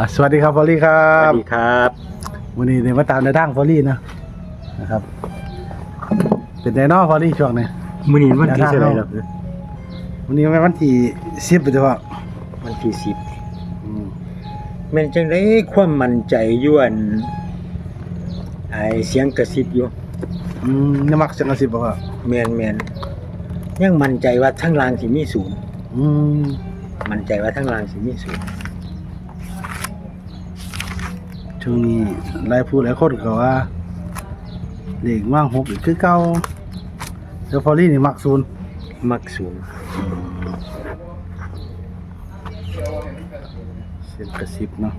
อะสวัสดีครับฟอลลี่ครัสวับสดีครับ วันนี้เนี่ยมาตามในทางฟอลลี่นะนะครับ เป็นไดโนอฟอลลี่ช่วงนี้ มื้อนี้วันที่เดี๋ยวเท่าไหร่นะแล้ววันนี้เป็นวันที่สิบเฉพาะวันที่สิบอืมแม่นจังได๋ความมั่นใจอยู่อันไอเสียงกระซิบอยู่อืมยังมักจังกะสิบบ่ครับแม่นแม่นยังมั่นใจว่าทั้งรางสิมีศูนย์อืมมั่นใจว่าทั้งรางสิมีศูนย์ ช่วงนี้หลายผู้หลายคนก็ว่าเด็กว่างหกอีกคือเก่าแต่ฟอลลี่นี่มักศูนย์มักศูนย์เสียงกระซิบเนาะ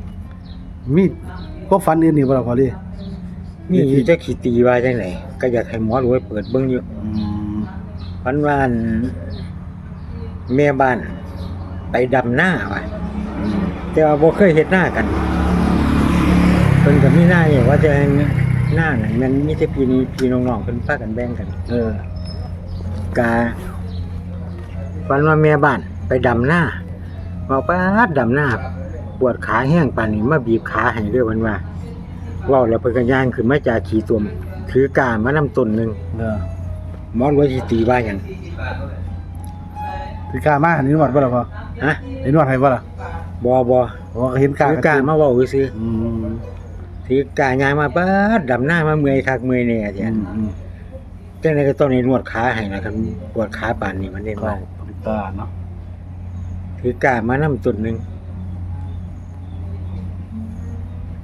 มีก็ฟันอื่นนี่บ่ล่ะฟอลลี่มีอยู่จักสิตีว่าจังได๋ก็อยากให้หมอรวยเปิดเบิ่งอยู่อืมวันวาอันแม่บ้าน ไปดำหน้าว่ะอืมแต่ว่าบ่เคยเฮ็ดหน้ากัน เพิ่นก็มีหน้าอยู่ว่าจะหน้านั่นมันมีแต่พี่นี้พี่น้องๆเพิ่นพากันแบ่งกัน เออกาฝันว่าแม่บ้านไปดำหน้าบอกป้าดดำหน้าปวดขาแห้งปานนี้มาบีบขาให้เด้อเพิ่นว่าเว้าแล้วเพิ่นก็ย่างขึ้นมาจากขี่ตุ่มถือกามานำต้นหนึงเออหมอนว่าสิตีว่าหยังคือกล้ามาเห็นนวดบ่ล่ะพ่อฮะเห็นนวดให้บ่ล่ะบ่บ่โอ้ก็เห็นกล้าถือกามาเว้าซื่ออืมๆ ถือกายางมาป้าดดำหน้ามาเมื่อยคักเมื่อยแน่อืเถียมอืมจังไดก็ต้องให้นวดขาให้นะครับปวดขาปานนี้มันเด่นก็ว่าติดตาเนาะถือกามานํต้นหนึง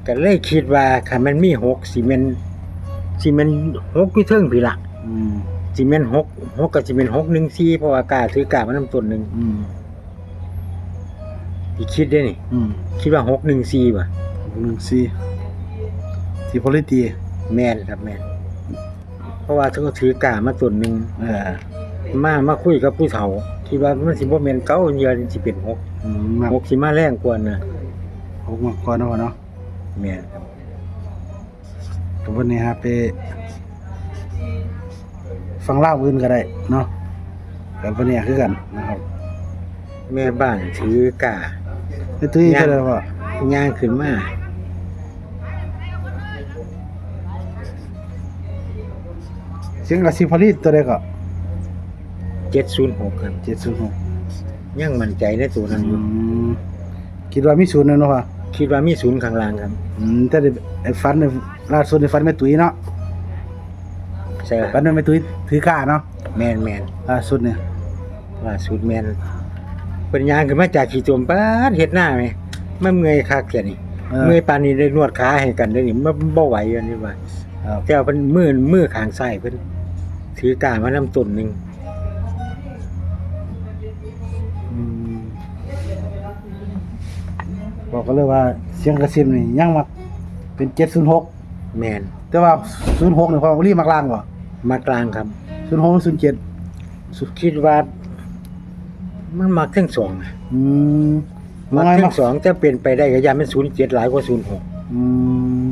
ก็เลยคิดว่าคันมันมีหกสิแม่นสิแม่นหกอยู่เทิงพี่ล่ะอืมสิแม่นหกหกก็สิแม่นหกหนึ่งสี่เพราะว่ากาถือกามานํต้นหนึงอืมที่คิดได้นี่อืมคิดว่าหกหนึ่งสี่ป่ะหนึ่งสี่ สี่พลิตีแม่นครับแม่นเพราะว่าเขาถือกามาต้นหนึงเออมามาคุยกับผู้เฒ่าคิดว่ามันสิบ่แม่นเก้าเยือนสิเป็นหกอืมมากหกสิมาแรงกว่าน่ะหกมากกว่าเนาะเนาะแม่นครับกับวันนี้ฮะไปฟังเล่าวอื่นก็ได้เนาะกับวันนี้คือกันนะครับแม่บ้านถือกาไอ้ตุ้ยยังใช่แล้วพ่อย่างขึ้นมา เสียงกระซิบพลิตตัวใดก็706ครับเจ็ดศูนย์หกยังมั่นใจในตัวนั้นอยู่คิดว่ามีศูนย์เนาะพ่อคิดว่ามีศูนย์ข้างล่างครับอืมแต่ได้ไอ้ฟันเนี่ยล่าสุดในฟันแม่ตุ้ยเนาะใช่คฟัรันบแม่ตุ้ยถือกล้าเนาะแม่นแม่นล่าสุดเนี่ยล่าสุดแม่นเป็นยางขึ้นมาจากขี่ตัวป้าดเฮ็ดหน้าไหมมันเมื่อยคักแค่นี้เออเมื่อยปานนี้ได้นวดขาให้กันได้นี่มันบ่ไหวอันนี้ว่าครับแต่ว่าเพิ่นมือมือข้างซ้ายเพิ่น ถือกามานํต้นหนึงอืมบอกก็เลยว่าเสียงกระซิบนี่ยังมักเป็นเจ็ดศูนย์หกแม่นแต่ว่าศูนย์หกเนี่ยพอรีบมักล่างบ่มากลางครับศูนย์หกศูนย์เจ็ดคิดว่า มันมักทั้งสองอะอืมมัว่ากไงทั้มักงสองแต่เป็นไปได้ก็ยามมัน07หลายกว่า06อืม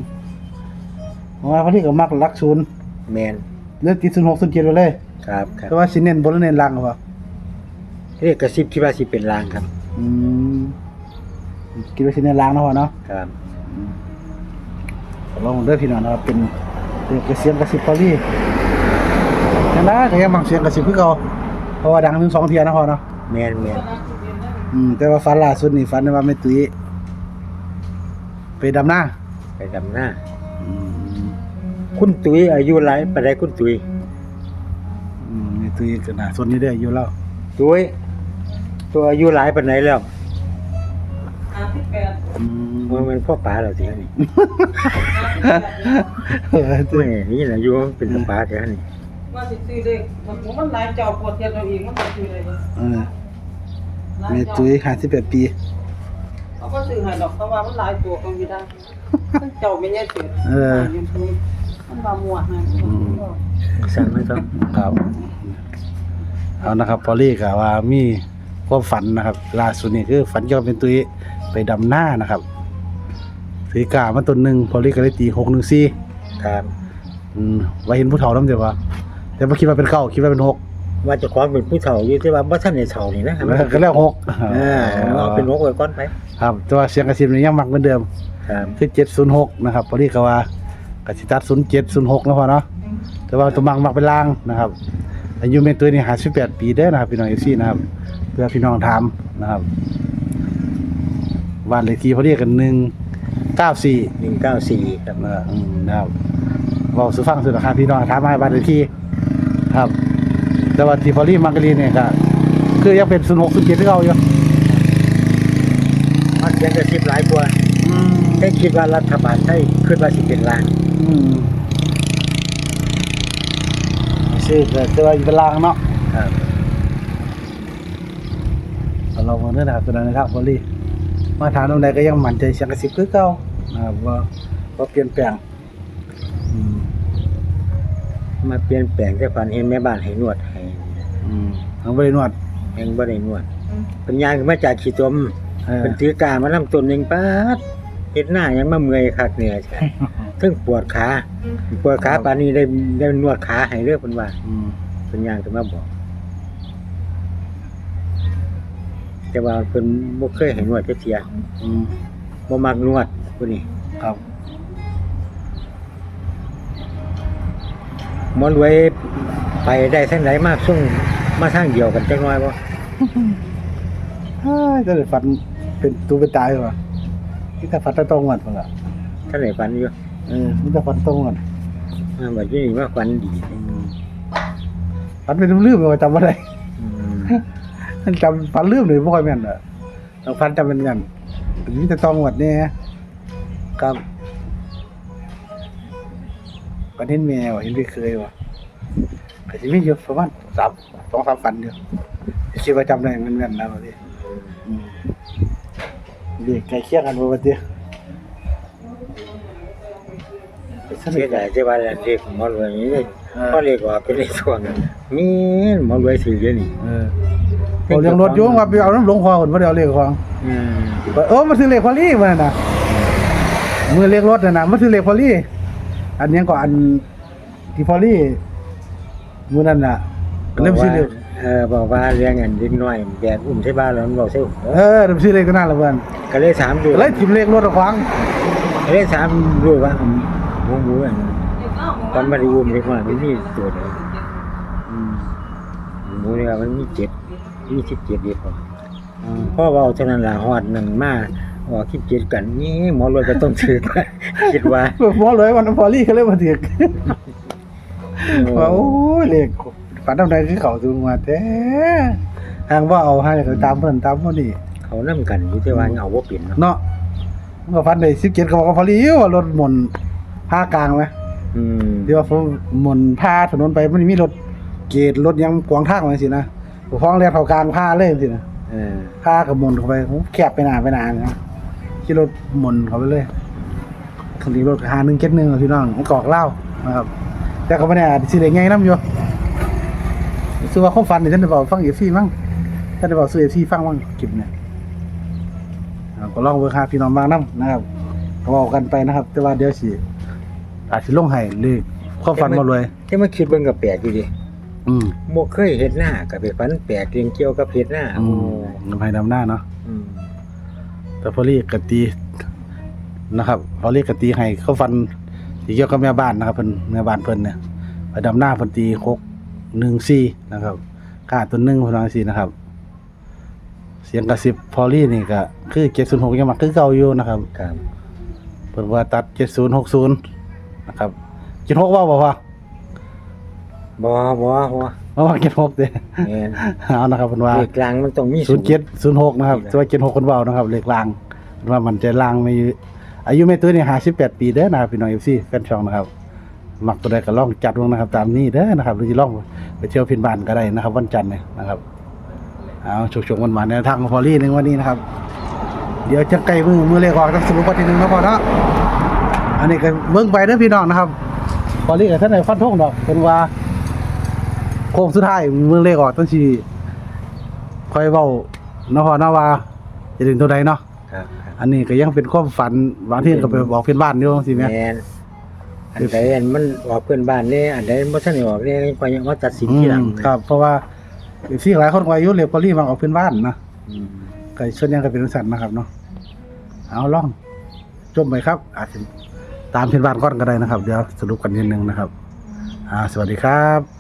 ว่าไงพอดีก็มักหลักศูนย์แม่น เลือกติดศูนย์หกศูนย์เจ็ดไปเลย ครับครับแต่ว่าสิเน้นบนหรือเน้นล่างก็บ่เรียกกระซิบคิดว่าสิเป็นลางครับ อืมคิดว่าสิเน้นล่างเนาะพ่อเนาะครับลองเด้อพี่น้องนะครับเป็นเป็นเสียงกระซิบพอดีนั่นนะก็ยังมักเสียงกระซิบคือเก่าเพราะว่าดังถึงสองเที่ยนะพ่อเนาะแม่นแม่นอืมแต่ว่าฝันล่าสุดนี่ฝันได้ว่าแม่ตุ้ยไปดำนาไปดำหน้า คุณตุ้ยอายุหลายปานใดคุณตุ้ยอืมแม่ตุ้ยก็น่าสนอยู่เด้ออยู่แล้วตุ้ยตัวอายุหลายปานใดแล้วอืมมันเป็นพ่อป๋าแล้วสิฮะนี่เออแม่นี่น่ะอายุมันเป็นป๋าแท้นี่ว่าสิซื้อเลขมันมันหลายเจ้าปวดเทียนเราเองมันก็ซื้อเลยเออแม่ตุ้ย58ปีเขาก็ซื้อให้ดอกเพราะว่ามันหลายตัวก็มีได้มันเจ้าไม่แย่เสียเออมัน มามัวให้สั่งไหมครับ ครับ เอานะครับ พอลี่ก็ว่ามีความฝันนะครับล่าสุดนี่คือฝันเกี่ยวกับเป็นตุ้ยไปดำนานะครับถือกามาต้นหนึ่งพอลี่ก็เลยตีหกหนึ่งสี่ครับอืมว่าเห็นผู้เฒ่านำเดี๋ยวว่าแต่บ่คิดว่าเป็นเก้าคิดว่าเป็นหกว่าเจะของเป็นผู้เฒ่าอยู่ที่ว่าบ่ทันได้เฒ่านี่นะแล้วก็แล้วหกเออเอาเป็นหกไว้ก่อนไปครับแต่ว่าเสียงกระซิบนี่ยังมักเหมือนเดิม ครับคือ706นะครับพอดีก็ว่า กสิตัด07 06นะพอเนาะแต่ว่าตัวมักมักเป็นล่างนะครับอายุเมนตัวนี่58ปีเด้อนะครับ พี่น้อง FC นะครับเพื่อพี่น้องถามนะครับบ้านเลขที่พอดีกัน194 194ครับเอออืมนะครับเว้าสู่ฟังสุดนะครับพี่น้องถามมาบ้านเลขที่ครับ แต่ว่าที่พอดีมักกะลีเนี่ยก็คือยังเป็น06 07ที่เก่าอยู่มันเสียงกระซิบหลายกว่าอืมได้คิดว่ารัฐบาลไทยคิดว่าสิเป็นล้าน อืมชื่อก็คือว่าอยู่เป็นลางเนาะครับเอาเรามาเนื้อนะครับตัวนั้นนะครับบอลลี่มาถามตรงใดก็ยังมั่นใจเสียงกระสิบคือเก่านะครับว่าว่าเปลี่ยนแปลงอืมมาเปลี่ยนแปลงแต่ฝันเห็นแม่บ้านให้นวดให้อืมเอาไปนวดแห่งบ่ได้นวดเป็นยางขึ้นมาจากขี้ตมเออเป็นถือกามาลำต้นหนึงป๊าด เฮ็ดหน้ายังมาเมื่อยคักเนี่ยใช่ถึงปวดขาปวดขาปานนี้ได้ได้นวดขาให้เด้อเพิ่นว่าอืมเพิ่นย่างขึ้นมาบอก แต่ว่าเพิ่นบ่เคยให้นวดจักเที่ยอืมบ่มักนวดผู้นี้ครับหมอรวยไปได้ทางไหนมากส่งมาทางเดียวกันจักหน่อยบ่เฮ้ยจะได้ฝันเป็นตูเป็นตายว่ะ นี่แต่ฝันแตะตรงวันพุ่นล่ะท่านไหนฝันอยู่เออนี่แต่ฝันตรงวันมาบัดนี้มาฝันดีอืมฝันเป็นลืมๆไปว่าจำบ่ได้อืมมันจำฝันลืมเลยบ่ค่อยแม่นอะต้องฝันจำเป็นกันมีแต่ตองหวดเนี่ยครับฝันเห็นแมวเห็นพี่เคยว่ะก็สิมีอยู่ประมาณสามสองสามฝันเดียวคิดว่าจำได้แม่นๆนะว่าดิอืม เด็กใกล้เคียงกันบ่ว่าติสนิเสีทยกัดานยที่ว่าเลขหมอรวยนี่เลยเออพอเลขออกเป็นเลขช่วงมีนหมอรวยสิเดี๋ยวนี้เออเอาเรื่องรถอยู่ว่าไปเอาน้ำหลวงคอคนบ่ได้เอาเลขของอืมเออมันซื้อเลขพอลี่มาน่ะมือเลขรถน่ะนะมันซื้อเลขพอลี่ อันนี้ก็อันที่พอลี่มือนั่นน่ะก็เริ่มซื้อเลข เออบอกว่าเลี้ยงอันเล็กน้อยแบกอุ้มใช่บ้านแล้วมันบอกใช่เออเริ่มซื้อเลขก็นั่นละเพิ่นก็เลยถามดูเลยทิมเลขรถเอาขวางก็เลยถามดูว่าหมูหมูอันตอนมาได้อุ้มเล็กน้อยมันมีตัวเดียวอืมหมูเนี่ยมันมีเจ็ดมีสิบเจ็ดเดียวพอพ่อเว้าเท่านั้นล่ะฮอดนั่นมาออกคิดเจ็ดกันนี่หมอรวยก็ต้องถือคิดว่าหมอเลยวันนั้นพอลี่เขาเลยมาถึกว่าโอ้ยเลข ฝันทำใดคือเขาสูงมาแท้ทางว่าเอาให้ก็ตามเพิ่นตามพวกนี้เขานํกันอยู่แต่ว่าเอาบ่เป็นเนาะเนาะมันก็ฟันได้17ก็บอกว่าพอลี่ว่ารถหมุนผ้ากลางไหมอืมเดี๋ยวผมหมุนผ้าถนนไปมันมีรถเกตรถยังกวางทางมาสินะผมฟ้องเรียกเขากลางผ้าเลยสินะเออผ้ากับหมุนเข้าไปผมแคบไปหนาไปหนานะขี่รถหมุนเข้าไปเลยคันนี้รถหาหนึ่งเจ็ดหนึ่งพี่น้องมันกอกเหล้านะครับ แต่ก็ไม่แน่อาจสิเลยไงน้ำอยู่ ซื้อว่าเขาฟันนี่ท่านได้บอกฟังเอฟซีมั้งท่านได้บอกซื้อเอฟซีฟังมั้งคลิปเนี่ยเอาก็ลองเวิร์คหาพี่น้องบางน้ำนะครับก็บอกกันไปนะครับ แต่ว่าเดี๋ยวสิอาจจะลงให้เลขความฝันมาเลยที่มาคิดเบิ่งก็แปลกอยู่ดิอืมบ่เคยเฮ็ดหน้าก็ไปฝันแปลกเรื่องเกี่ยวกับเฮ็ดหน้าอืมน้ำให้ดำหน้าเนาะอืมแต่พอลี่กตีนะครับพอลี่กตีให้เขาฟันที่เกี่ยวกับแม่บ้านนะครับเพิ่นแม่บ้านเพิ่นเนี่ยไปดำหน้าเพิ่นตีหก หนึ่งสี่นะครับค่าตัวหนึ่งพลังสี่นะครับ เสียงกระซิบพอลี่นี่ก็คือเจ็ดศูนย์หกยังมาคือเก่าอยู่นะครับครับเพิ่นว่าตัดเจ็ดศูนย์หกศูนย์นะครับเจ็ดหกว่าบ่พอบ่บ่บ่เพราะว่าเจ็ดหกเด้แม่นเอานะครับเพิ่นว่าเลขกลางมันต้องมีศูนย์เจ็ดศูนย์หกนะครับตัวเจ็ดหกคนเบานะครับเลขลางว่ามันจะลางในอายุไม่ตัวนี่ห้าสิบแปดปีเด้อนะครับพี่น้องเอฟซีแฟนช่องนะครับ มักตัวใดก็ลองจัดวงนะครับ ตามนี้เด้อนะครับหรือจะลองไปเที่ยวพินบ้านก็ได้นะครับ วันจันทร์เนี่ยนะครับเอาชกๆวันมาในทางของพอลี่หนึ่งวันนี้นะครับ เดี๋ยวจะใกล้มือมือเลขออกต้องสรุปวันที่หนึ่งแล้วพอเนาะอันนี้ก็เบิ่งไปเด้อพี่น้องนะครับพอลี่กับท่านไหนฟันธงดอกเป็นว่าโค้งสุดท้ายมือเลขออกต้องชีค่อยเว้าเนาะพ่อเนาะว่าจะถึงตัวใดเนาะครับครับอันนี้ก็ยังเป็นความฝันบางทีก็ไปบอกเพื่อนบ้านอยู่สิแม่แม่น อันใดอันมันออกเพื่อนบ้านนี่อันใดบ่ทันได้ออกนี่ก็ยังมาตัดสินอืทีหลัมงครับ เพราะว่าที่หลายคนก็อายุเรียกพอลี่มาออกพื้นบ้านนะอืมไก่ชนยังก็เป็นสันนะครับเนาะเอาล่องจมไปครับ อาจจะตามพื้นบ้านก่อนก็ได้นะครับ เดี๋ยวสรุปกันนิดนึงนะครับ อ่า สวัสดีครับ